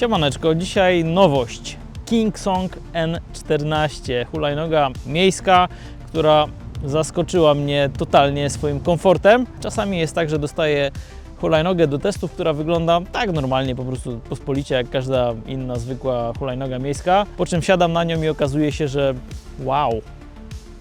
Siemaneczko, dzisiaj nowość. King Song N14, hulajnoga miejska, która zaskoczyła mnie totalnie swoim komfortem. Czasami jest tak, że dostaję hulajnogę do testów, która wygląda tak normalnie, po prostu pospolicie jak każda inna zwykła hulajnoga miejska, po czym siadam na nią i okazuje się, że wow,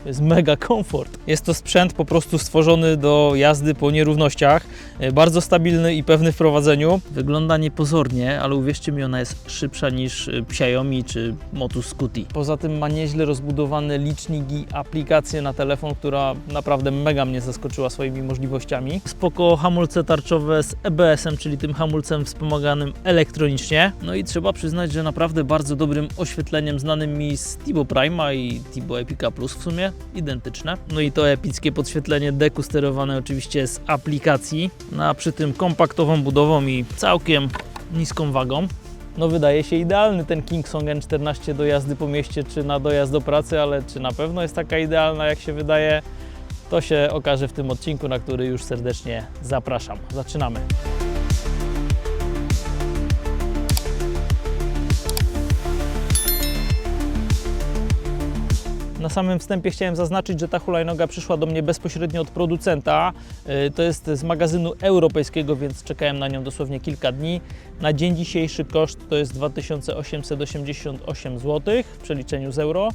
to jest mega komfort. Jest to sprzęt po prostu stworzony do jazdy po nierównościach, e, bardzo stabilny i pewny w prowadzeniu. Wygląda niepozornie, ale uwierzcie mi, ona jest szybsza niż e, Xiaomi czy Motus Scuti. Poza tym ma nieźle rozbudowany licznik i aplikację na telefon, która naprawdę mega mnie zaskoczyła swoimi możliwościami. Spoko hamulce tarczowe z EBS-em, czyli tym hamulcem wspomaganym elektronicznie. No i trzeba przyznać, że naprawdę bardzo dobrym oświetleniem znanym mi z Tibo Prima i Tibo Epica Plus w sumie identyczne. No i to epickie podświetlenie deku sterowane oczywiście z aplikacji, no a przy tym kompaktową budową i całkiem niską wagą. No wydaje się idealny ten King Song N14 do jazdy po mieście czy na dojazd do pracy, ale czy na pewno jest taka idealna jak się wydaje, to się okaże w tym odcinku, na który już serdecznie zapraszam. Zaczynamy. Na samym wstępie chciałem zaznaczyć, że ta hulajnoga przyszła do mnie bezpośrednio od producenta. Yy, To jest z magazynu europejskiego, więc czekałem na nią dosłownie kilka dni. Na dzień dzisiejszy koszt to jest 2888 zł w przeliczeniu z euro,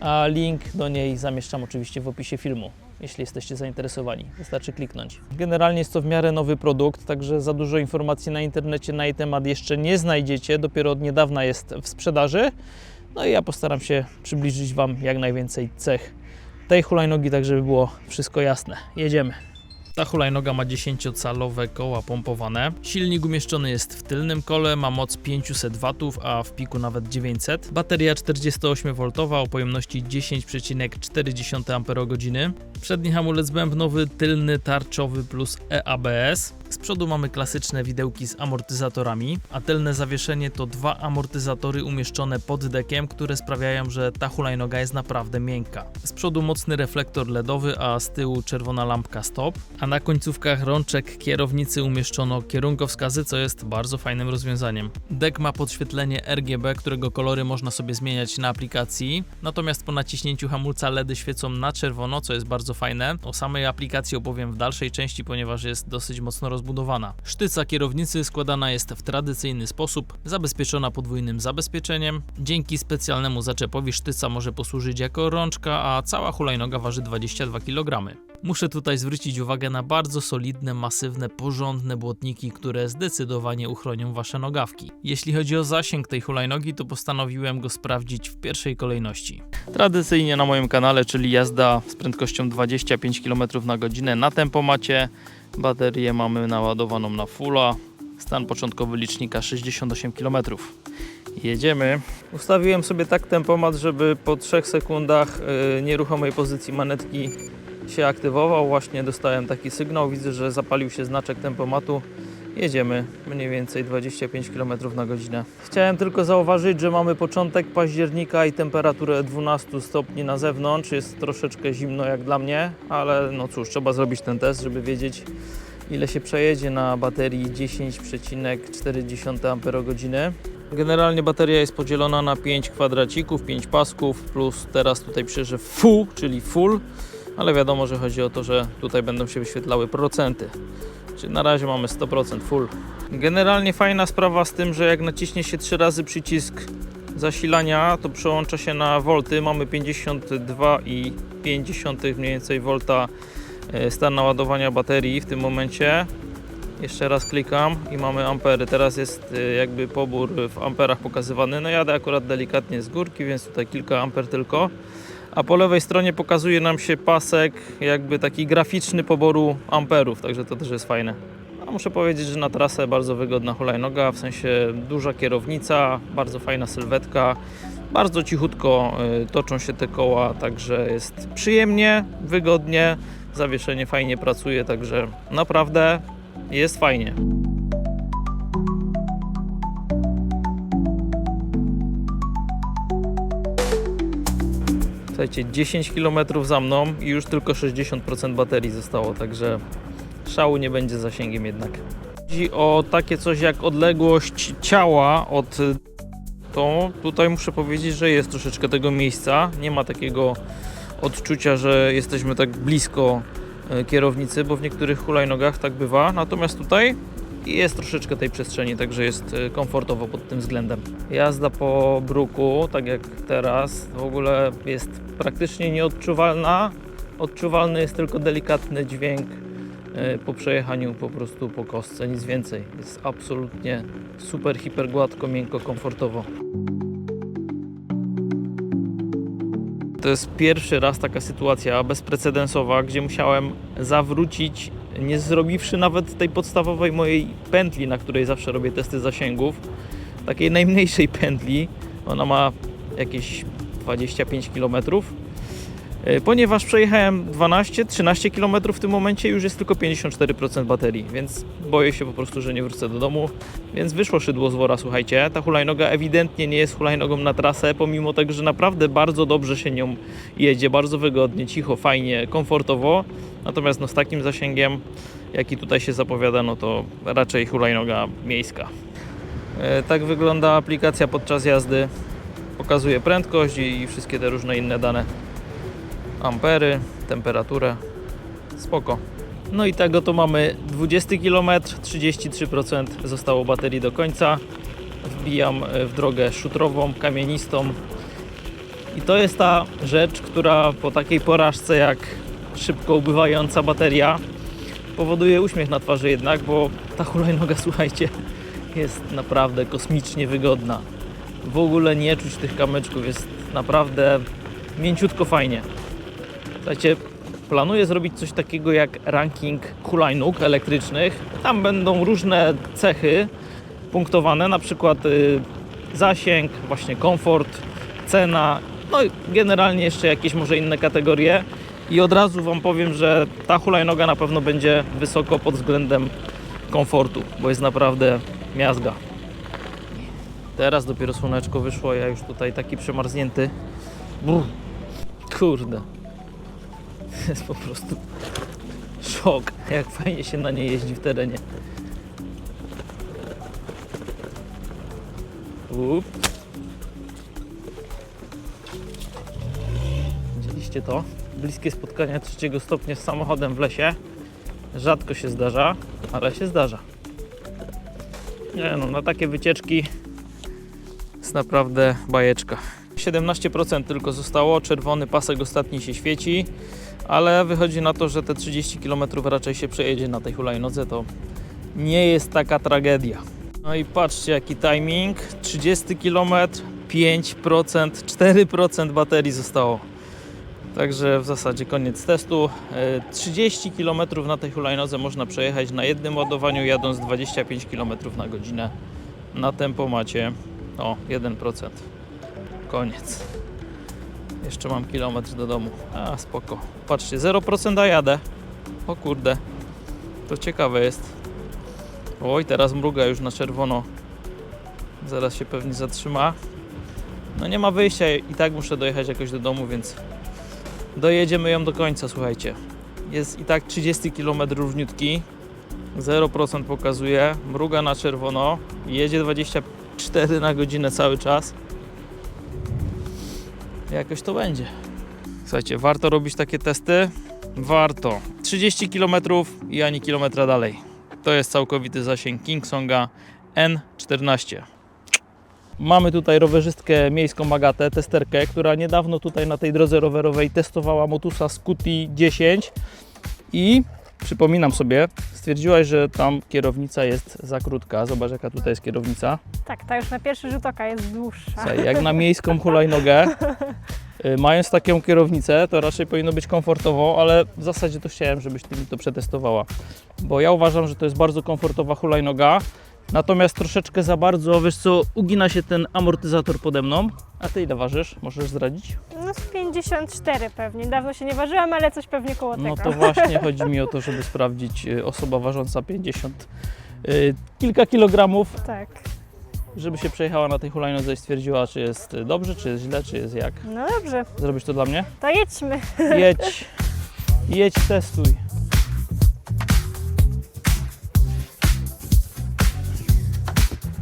a link do niej zamieszczam oczywiście w opisie filmu. Jeśli jesteście zainteresowani, wystarczy kliknąć. Generalnie jest to w miarę nowy produkt, także za dużo informacji na internecie na jej temat jeszcze nie znajdziecie. Dopiero od niedawna jest w sprzedaży. No i ja postaram się przybliżyć Wam jak najwięcej cech tej hulajnogi, tak żeby było wszystko jasne. Jedziemy. Ta hulajnoga ma 10-calowe koła pompowane. Silnik umieszczony jest w tylnym kole, ma moc 500 W, a w piku nawet 900. Bateria 48V o pojemności 10,4 Ah. Przedni hamulec bębnowy, tylny tarczowy plus EABS. Z przodu mamy klasyczne widełki z amortyzatorami, a tylne zawieszenie to dwa amortyzatory umieszczone pod dekiem, które sprawiają, że ta hulajnoga jest naprawdę miękka. Z przodu mocny reflektor LEDowy, a z tyłu czerwona lampka stop, a na końcówkach rączek kierownicy umieszczono kierunkowskazy, co jest bardzo fajnym rozwiązaniem. Dek ma podświetlenie RGB, którego kolory można sobie zmieniać na aplikacji, natomiast po naciśnięciu hamulca LEDy świecą na czerwono, co jest bardzo fajne. O samej aplikacji opowiem w dalszej części, ponieważ jest dosyć mocno rozbudowana. Sztyca kierownicy składana jest w tradycyjny sposób, zabezpieczona podwójnym zabezpieczeniem. Dzięki specjalnemu zaczepowi sztyca może posłużyć jako rączka, a cała hulajnoga waży 22 kg. Muszę tutaj zwrócić uwagę na bardzo solidne, masywne, porządne błotniki, które zdecydowanie uchronią Wasze nogawki. Jeśli chodzi o zasięg tej hulajnogi, to postanowiłem go sprawdzić w pierwszej kolejności. Tradycyjnie na moim kanale, czyli jazda z prędkością 25 km na godzinę na tempomacie. Baterię mamy naładowaną na fulla. Stan początkowy licznika 68 km. Jedziemy. Ustawiłem sobie tak tempomat, żeby po 3 sekundach yy, nieruchomej pozycji manetki się aktywował. Właśnie dostałem taki sygnał. Widzę, że zapalił się znaczek tempomatu. Jedziemy mniej więcej 25 km na godzinę. Chciałem tylko zauważyć, że mamy początek października i temperaturę 12 stopni na zewnątrz. Jest troszeczkę zimno jak dla mnie, ale no cóż, trzeba zrobić ten test, żeby wiedzieć ile się przejedzie na baterii 10,4 Ah. Generalnie bateria jest podzielona na 5 kwadracików, 5 pasków, plus teraz tutaj pisze, full, czyli full, ale wiadomo, że chodzi o to, że tutaj będą się wyświetlały procenty. Na razie mamy 100% full. Generalnie fajna sprawa z tym, że jak naciśnie się 3 razy przycisk zasilania, to przełącza się na volty. Mamy 52,5 mniej więcej volta e, stan naładowania baterii w tym momencie. Jeszcze raz klikam i mamy ampery. Teraz jest e, jakby pobór w amperach pokazywany. No jadę akurat delikatnie z górki, więc tutaj kilka amper tylko. A po lewej stronie pokazuje nam się pasek jakby taki graficzny poboru amperów, także to też jest fajne. A muszę powiedzieć, że na trasę bardzo wygodna hulajnoga, w sensie duża kierownica, bardzo fajna sylwetka, bardzo cichutko y, toczą się te koła, także jest przyjemnie, wygodnie, zawieszenie fajnie pracuje, także naprawdę jest fajnie. Słuchajcie, 10 km za mną i już tylko 60% baterii zostało, także szału nie będzie zasięgiem jednak. Chodzi o takie coś jak odległość ciała od to tutaj muszę powiedzieć, że jest troszeczkę tego miejsca. Nie ma takiego odczucia, że jesteśmy tak blisko y, kierownicy, bo w niektórych hulajnogach tak bywa. Natomiast tutaj jest troszeczkę tej przestrzeni, także jest y, komfortowo pod tym względem. Jazda po bruku, tak jak teraz, w ogóle jest praktycznie nieodczuwalna. Odczuwalny jest tylko delikatny dźwięk y, po przejechaniu po prostu po kostce, nic więcej. Jest absolutnie super, hiper gładko, miękko, komfortowo. To jest pierwszy raz taka sytuacja bezprecedensowa, gdzie musiałem zawrócić, nie zrobiwszy nawet tej podstawowej mojej pętli, na której zawsze robię testy zasięgów. Takiej najmniejszej pętli. Ona ma jakieś 25 km. E, Ponieważ przejechałem 12-13 km w tym momencie, już jest tylko 54% baterii, więc boję się po prostu, że nie wrócę do domu. Więc wyszło szydło z wora, słuchajcie. Ta hulajnoga ewidentnie nie jest hulajnogą na trasę, pomimo tego, że naprawdę bardzo dobrze się nią jedzie, bardzo wygodnie, cicho, fajnie, komfortowo. Natomiast no, z takim zasięgiem, jaki tutaj się zapowiada, no to raczej hulajnoga miejska. E, Tak wygląda aplikacja podczas jazdy. Pokazuje prędkość i wszystkie te różne inne dane ampery, temperaturę. Spoko. No i tego to mamy 20 km, 33% zostało baterii do końca. Wbijam e, w drogę szutrową, kamienistą. I to jest ta rzecz, która po takiej porażce jak szybko ubywająca bateria powoduje uśmiech na twarzy jednak, bo ta hulajnoga, słuchajcie, jest naprawdę kosmicznie wygodna. W ogóle nie czuć tych kamyczków, jest naprawdę mięciutko fajnie. Słuchajcie, planuję zrobić coś takiego jak ranking hulajnóg elektrycznych. Tam będą różne cechy punktowane, na przykład y, zasięg, właśnie komfort, cena, no i generalnie jeszcze jakieś może inne kategorie. I od razu Wam powiem, że ta hulajnoga na pewno będzie wysoko pod względem komfortu, bo jest naprawdę miazga. Teraz dopiero słoneczko wyszło, ja już tutaj taki przemarznięty. Brr. Kurde. jest po prostu szok, jak fajnie się na nie jeździ w terenie. Up. Widzieliście to? Bliskie spotkania trzeciego stopnia z samochodem w lesie. Rzadko się zdarza, ale się zdarza. Nie no, na takie wycieczki jest naprawdę bajeczka. 17% tylko zostało, czerwony pasek ostatni się świeci ale wychodzi na to, że te 30 km raczej się przejedzie na tej hulajnodze, to nie jest taka tragedia. No i patrzcie jaki timing, 30 km, 5%, 4% baterii zostało. Także w zasadzie koniec testu. E, 30 km na tej hulajnodze można przejechać na jednym ładowaniu, jadąc 25 km na godzinę na tempomacie. O, 1%. Koniec. Jeszcze mam kilometr do domu. A, spoko. Patrzcie, 0% a jadę. O kurde. To ciekawe jest. Oj, teraz mruga już na czerwono. Zaraz się pewnie zatrzyma. No nie ma wyjścia i tak muszę dojechać jakoś do domu, więc dojedziemy ją do końca, słuchajcie. Jest i tak 30 km równiutki. 0% pokazuje. Mruga na czerwono. Jedzie 24 na godzinę cały czas jakoś to będzie. Słuchajcie, warto robić takie testy? Warto. 30 km i ani kilometra dalej. To jest całkowity zasięg Kingsonga N14. Mamy tutaj rowerzystkę miejską Agatę, testerkę, która niedawno tutaj na tej drodze rowerowej testowała Motusa Scuti 10 i przypominam sobie, stwierdziłaś, że tam kierownica jest za krótka. Zobacz jaka tutaj jest kierownica. Tak, ta już na pierwszy rzut oka jest dłuższa. Słuchaj, jak na miejską hulajnogę, y, mając taką kierownicę, to raczej powinno być komfortowo, ale w zasadzie to chciałem, żebyś ty mi to przetestowała. Bo ja uważam, że to jest bardzo komfortowa hulajnoga, natomiast troszeczkę za bardzo, wiesz co, ugina się ten amortyzator pode mną. A ty ile ważysz? Możesz zdradzić? No z 54 pewnie. Dawno się nie ważyłam, ale coś pewnie koło tego. No to właśnie chodzi mi o to, żeby sprawdzić y, osoba ważąca 50 y, kilka kilogramów, Tak. żeby się przejechała na tej hulajnodze i stwierdziła, czy jest y, dobrze, czy jest źle, czy jest jak. No dobrze, Zrobisz to dla mnie? to jedźmy. Jedź, jedź, testuj.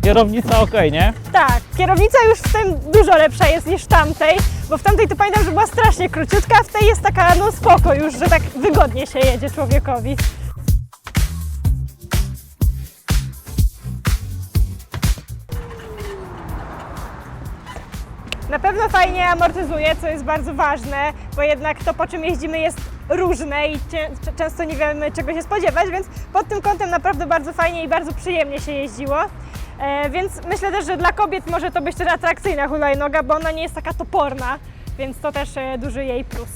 Kierownica ok, nie? Tak, kierownica już w tym dużo lepsza jest niż w tamtej, bo w tamtej to pamiętam, że była strasznie króciutka, a w tej jest taka no spoko już, że tak wygodnie się jedzie człowiekowi. Na pewno fajnie amortyzuje, co jest bardzo ważne, bo jednak to, po czym jeździmy, jest różne i często nie wiemy, czego się spodziewać, więc pod tym kątem naprawdę bardzo fajnie i bardzo przyjemnie się jeździło. E, więc myślę też, że dla kobiet może to być też atrakcyjna hulajnoga, bo ona nie jest taka toporna, więc to też e, duży jej plus.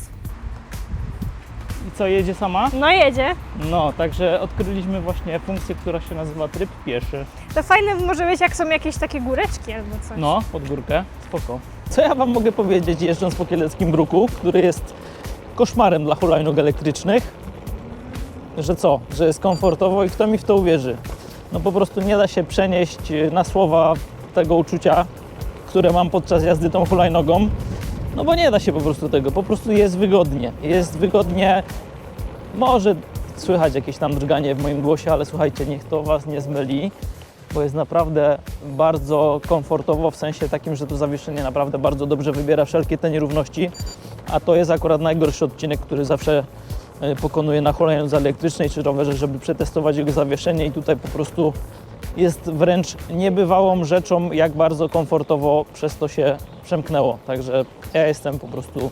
I co, jedzie sama? No jedzie. No, także odkryliśmy właśnie funkcję, która się nazywa tryb pieszy. To fajne może być, jak są jakieś takie góreczki albo coś. No, pod górkę, spoko. Co ja Wam mogę powiedzieć jeżdżąc po Kieleckim Bruku, który jest koszmarem dla hulajnóg elektrycznych? Że co? Że jest komfortowo i kto mi w to uwierzy? No po prostu nie da się przenieść y, na słowa tego uczucia, które mam podczas jazdy tą hulajnogą. No bo nie da się po prostu tego, po prostu jest wygodnie. Jest wygodnie, może słychać jakieś tam drganie w moim głosie, ale słuchajcie, niech to Was nie zmyli bo jest naprawdę bardzo komfortowo, w sensie takim, że to zawieszenie naprawdę bardzo dobrze wybiera wszelkie te nierówności, a to jest akurat najgorszy odcinek, który zawsze e, pokonuję na hulajnodze elektrycznej czy rowerze, żeby przetestować jego zawieszenie i tutaj po prostu jest wręcz niebywałą rzeczą, jak bardzo komfortowo przez to się przemknęło. Także ja jestem po prostu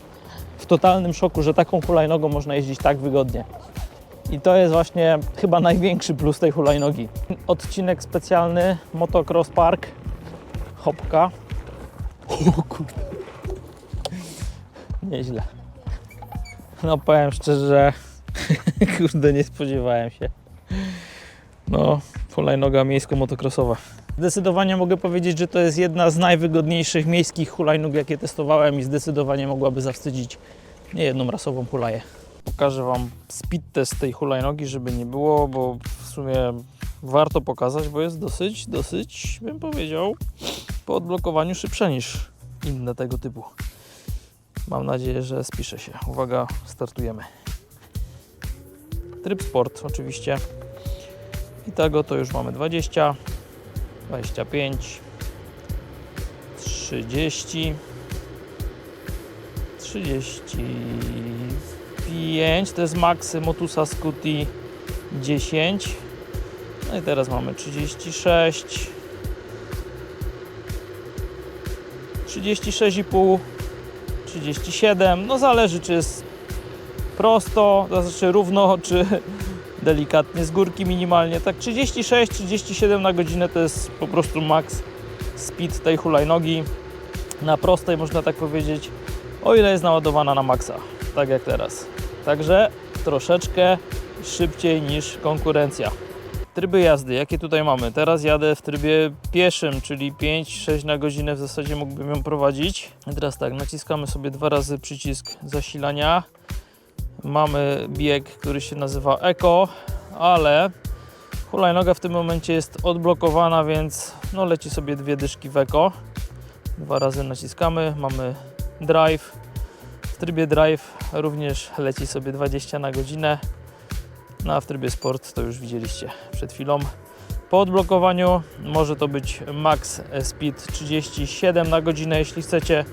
w totalnym szoku, że taką hulajnogą można jeździć tak wygodnie. I to jest właśnie chyba największy plus tej hulajnogi. Odcinek specjalny Motocross Park. Hopka. O kurde. Nieźle. No powiem szczerze, że kurde nie spodziewałem się. No, hulajnoga miejsko-motocrossowa. Zdecydowanie mogę powiedzieć, że to jest jedna z najwygodniejszych miejskich hulajnóg, jakie testowałem i zdecydowanie mogłaby zawstydzić niejedną rasową hulaję. Pokażę Wam speed test tej hulajnogi, żeby nie było, bo w sumie warto pokazać, bo jest dosyć, dosyć, bym powiedział, po odblokowaniu szybsza niż inne tego typu. Mam nadzieję, że spiszę się. Uwaga, startujemy. Tryb sport oczywiście. I tego to już mamy 20, 25, 30, 35, to jest max Motusa Scuti 10. No i teraz mamy 36, 36,5, 37. No zależy czy jest prosto, to znaczy równo, czy delikatnie z górki minimalnie. Tak 36, 37 na godzinę to jest po prostu max speed tej hulajnogi. Na prostej można tak powiedzieć, o ile jest naładowana na maksa, tak jak teraz. Także troszeczkę szybciej niż konkurencja. Tryby jazdy, jakie tutaj mamy? Teraz jadę w trybie pieszym, czyli 5-6 na godzinę w zasadzie mógłbym ją prowadzić. I teraz tak, naciskamy sobie dwa razy przycisk zasilania. Mamy bieg, który się nazywa Eco, ale hulajnoga w tym momencie jest odblokowana, więc no leci sobie dwie dyszki w Eco. Dwa razy naciskamy, mamy drive. W trybie drive również leci sobie 20 na godzinę. No a w trybie sport to już widzieliście przed chwilą. Po odblokowaniu może to być max speed 37 na godzinę, jeśli chcecie.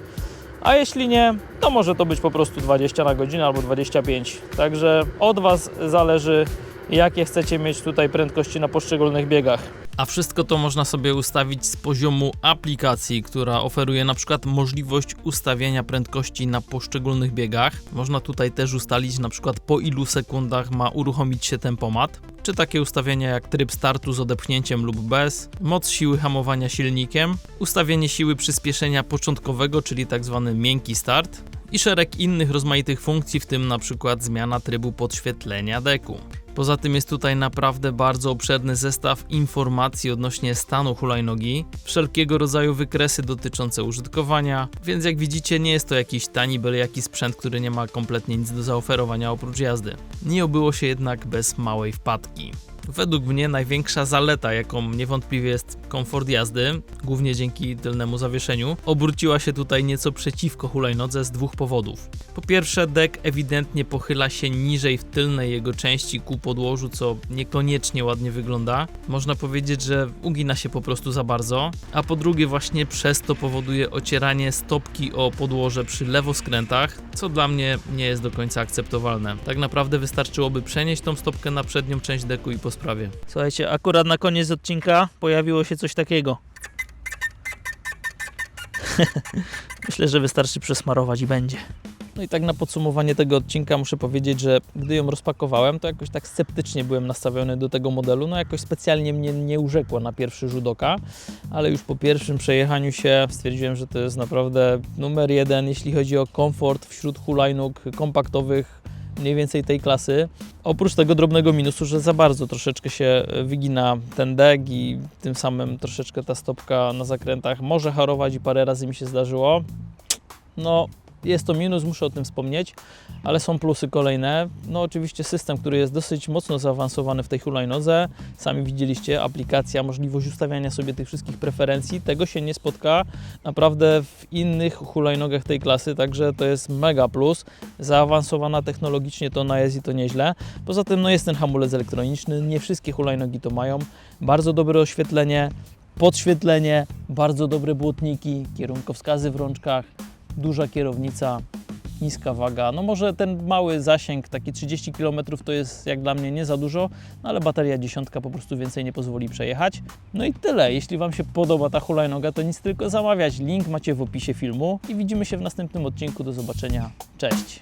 A jeśli nie, to może to być po prostu 20 na godzinę albo 25. Także od Was zależy, jakie chcecie mieć tutaj prędkości na poszczególnych biegach. A wszystko to można sobie ustawić z poziomu aplikacji, która oferuje na przykład możliwość ustawienia prędkości na poszczególnych biegach. Można tutaj też ustalić na przykład po ilu sekundach ma uruchomić się tempomat, czy takie ustawienia jak tryb startu z odepchnięciem lub bez, moc siły hamowania silnikiem, ustawienie siły przyspieszenia początkowego, czyli tak zwany miękki start i szereg innych rozmaitych funkcji, w tym na przykład zmiana trybu podświetlenia deku. Poza tym jest tutaj naprawdę bardzo obszerny zestaw informacji odnośnie stanu hulajnogi, wszelkiego rodzaju wykresy dotyczące użytkowania, więc jak widzicie nie jest to jakiś tani byle jaki sprzęt, który nie ma kompletnie nic do zaoferowania oprócz jazdy. Nie obyło się jednak bez małej wpadki. Według mnie największa zaleta, jaką niewątpliwie jest komfort jazdy, głównie dzięki tylnemu zawieszeniu, obróciła się tutaj nieco przeciwko hulajnodze z dwóch powodów. Po pierwsze, dek ewidentnie pochyla się niżej w tylnej jego części ku podłożu, co niekoniecznie ładnie wygląda. Można powiedzieć, że ugina się po prostu za bardzo. A po drugie, właśnie przez to powoduje ocieranie stopki o podłoże przy lewoskrętach, co dla mnie nie jest do końca akceptowalne. Tak naprawdę wystarczyłoby przenieść tą stopkę na przednią część deku i po sprawie. Słuchajcie, akurat na koniec odcinka pojawiło się coś takiego. Myślę, że wystarczy przesmarować i będzie. No i tak na podsumowanie tego odcinka muszę powiedzieć, że gdy ją rozpakowałem, to jakoś tak sceptycznie byłem nastawiony do tego modelu. No jakoś specjalnie mnie nie urzekła na pierwszy rzut oka, ale już po pierwszym przejechaniu się stwierdziłem, że to jest naprawdę numer jeden, jeśli chodzi o komfort wśród hulajnóg kompaktowych mniej więcej tej klasy. Oprócz tego drobnego minusu, że za bardzo troszeczkę się wygina ten dek i tym samym troszeczkę ta stopka na zakrętach może harować i parę razy mi się zdarzyło. No, jest to minus, muszę o tym wspomnieć, ale są plusy kolejne. No oczywiście system, który jest dosyć mocno zaawansowany w tej hulajnodze. Sami widzieliście, aplikacja, możliwość ustawiania sobie tych wszystkich preferencji. Tego się nie spotka naprawdę w innych hulajnogach tej klasy, także to jest mega plus. Zaawansowana technologicznie to ona jest i to nieźle. Poza tym no jest ten hamulec elektroniczny, nie wszystkie hulajnogi to mają. Bardzo dobre oświetlenie, podświetlenie, bardzo dobre błotniki, kierunkowskazy w rączkach, duża kierownica, niska waga. No może ten mały zasięg, taki 30 km to jest jak dla mnie nie za dużo, no ale bateria dziesiątka po prostu więcej nie pozwoli przejechać. No i tyle. Jeśli Wam się podoba ta hulajnoga, to nic tylko zamawiać. Link macie w opisie filmu i widzimy się w następnym odcinku. Do zobaczenia. Cześć!